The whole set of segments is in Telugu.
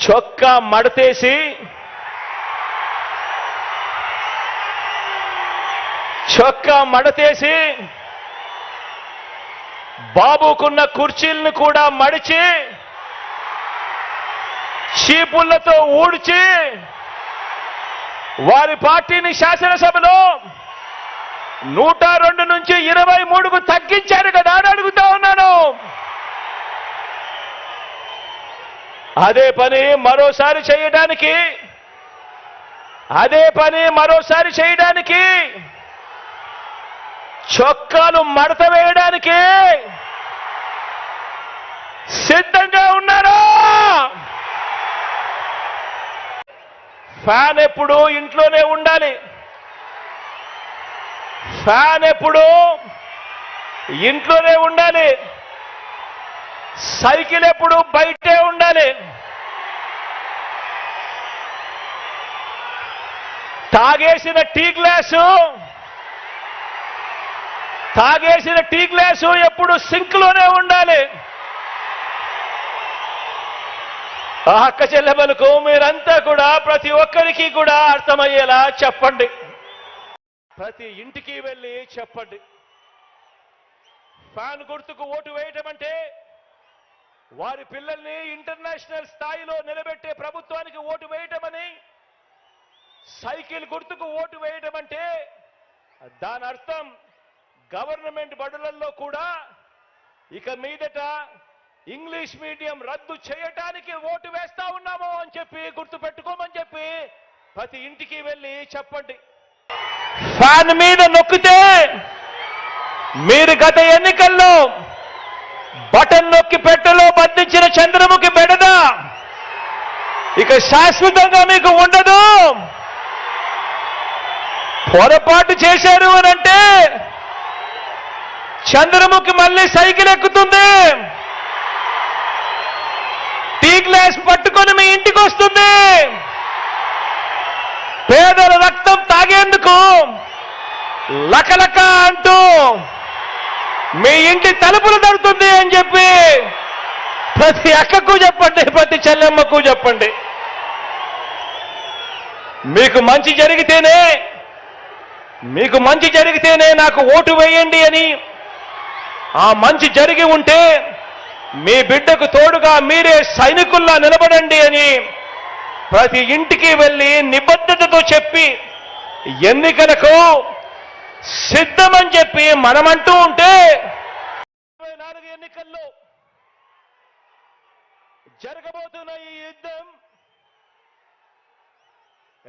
చొక్కా మడతేసి చొక్కా మడతేసి బాబుకున్న కుర్చీలను కూడా మడిచి చీపుళ్ళతో ఊడ్చి వారి పార్టీని శాసనసభలో నూట రెండు నుంచి ఇరవై మూడుకు తగ్గించారు కదా. అదే పని మరోసారి చేయడానికి. అదే పని మరోసారి చేయడానికి. చొక్కాలు మడత వేయడానికి. సిద్ధంగా ఉన్నారా? ఫ్యాన్ ఎప్పుడు ఇంట్లోనే ఉండాలి. ఫ్యాన్ ఎప్పుడు ఇంట్లోనే ఉండాలి. సైకిల్ ఎప్పుడు బయటే ఉండాలి. తాగేసిన టీ గ్లాసు. తాగేసిన టీ గ్లాసు ఎప్పుడు సింక్లోనే ఉండాలి. ఆ అక్క చెల్లెమలకు మీరంతా కూడా ప్రతి ఒక్కరికి కూడా అర్థమయ్యేలా చెప్పండి. ప్రతి ఇంటికి వెళ్ళి చెప్పండి. ఫ్యాన్ గుర్తుకు ఓటు వేయటం అంటే వారి పిల్లల్ని ఇంటర్నేషనల్ స్థాయిలో నిలబెట్టే ప్రభుత్వానికి ఓటు వేయటమని సైకిల్ గుర్తుకు ఓటు వేయడం అంటే దాని అర్థం గవర్నమెంట్ బడులలో కూడా ఇక మీదట ఇంగ్లీష్ మీడియం రద్దు చేయటానికి ఓటు వేస్తా ఉన్నాము అని చెప్పి గుర్తు పెట్టుకోమని చెప్పి ప్రతి ఇంటికి వెళ్ళి చెప్పండి. ఫ్యాన్ మీద నొక్కితే మీరు గత ఎన్నికల్లో బటన్ నొక్కి పెట్టలో బంధించిన చంద్రముఖి బెడద ఇక శాశ్వతంగా మీకు ఉండదు. పొరపాటు చేశారు అని అంటే చంద్రముఖి మళ్ళీ సైకిల్ ఎక్కుతుంది. టీ గ్లాస్ పట్టుకొని మీ ఇంటికి వస్తుంది. పేదల రక్తం తాగేందుకు లకలక అంటూ మీ ఇంటి తలుపులు తడుతుంది అని చెప్పి ప్రతి అక్కకు చెప్పండి ప్రతి చెల్లెమ్మకు చెప్పండి. మీకు మంచి జరిగితేనే మీకు మంచి జరిగితేనే నాకు ఓటు వేయండి అని ఆ మంచి జరిగి ఉంటే మీ బిడ్డకు తోడుగా మీరే సైనికుల్లా నిలబడండి అని ప్రతి ఇంటికి వెళ్ళి నిబద్ధతతో చెప్పి ఎన్నికలకు సిద్ధమని చెప్పి మనమంటూ ఉంటే ఇరవై నాలుగు ఎన్నికల్లో జరగబోతున్న ఈ యుద్ధం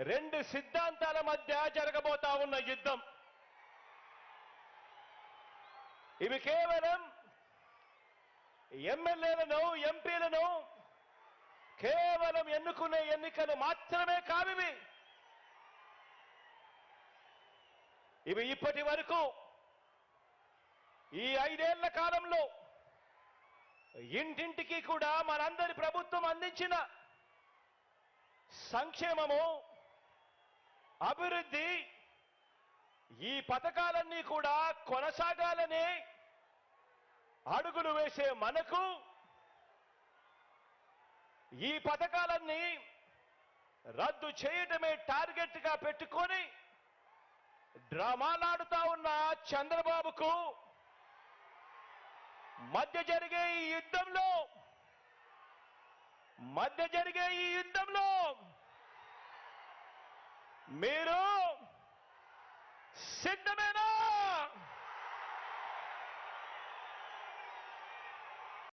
రెండు సిద్ధాంతాల మధ్య జరగబోతా ఉన్న యుద్ధం. ఇవి కేవలం ఎమ్మెల్యేలను ఎంపీలను కేవలం ఎన్నుకునే ఎన్నికలు మాత్రమే కావివి. ఇవి ఇప్పటి వరకు ఈ ఐదేళ్ళ కాలంలో ఇంటింటికి కూడా మనందరి ప్రభుత్వం అందించిన సంక్షేమము అభివృద్ధి ఈ పథకాలన్నీ కూడా కొనసాగాలని అడుగులు వేసే మనకు ఈ పథకాలన్నీ రద్దు చేయడమే టార్గెట్గా పెట్టుకొని డ్రామాలాడుతా ఉన్న చంద్రబాబుకు మధ్య జరిగే ఈ యుద్ధంలో మధ్య జరిగే ఈ యుద్ధంలో మీరు సిద్ధమేనా?